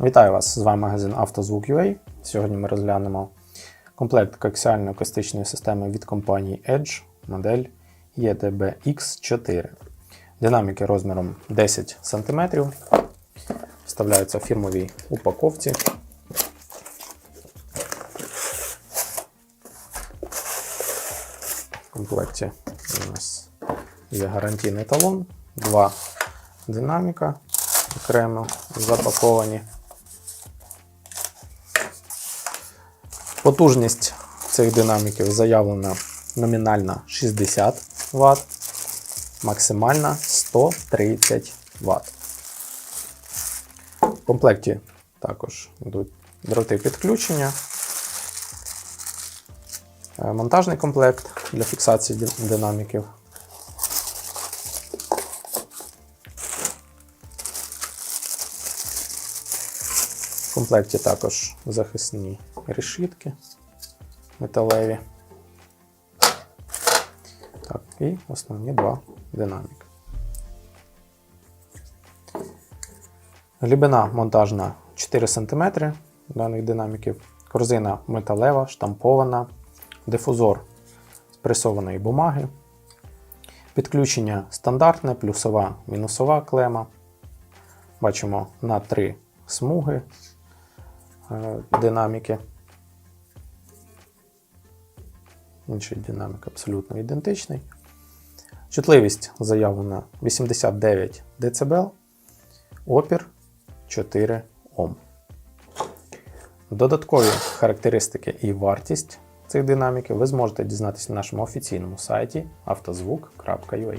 Вітаю вас! З вами магазин «Автозвук.UA». Сьогодні ми розглянемо комплект коаксіально-акустичної системи від компанії Edge, модель E ETB-X4. Динаміки розміром 10 см. Вставляються в фірмовій упаковці. В комплекті у нас є гарантійний талон, два динаміка окремо запаковані. Потужність цих динаміків заявлена номінальна 60 Вт, максимальна 130 Вт. В комплекті також йдуть дроти підключення, е, монтажний комплект для фіксації динаміків. В комплекті також захисні решітки металеві. Так, і основні два динаміки. Глибина монтажна 4 см даних динаміків. Корзина металева, штампована, дифузор з пресованої бумаги. Підключення стандартне, плюсова, мінусова клема. Бачимо на три смуги динаміки. Інший динамік абсолютно ідентичний. Чутливість заявлена 89 дБ, опір 4 Ом. Додаткові характеристики і вартість цих динаміків ви зможете дізнатися на нашому офіційному сайті автозвук.ua.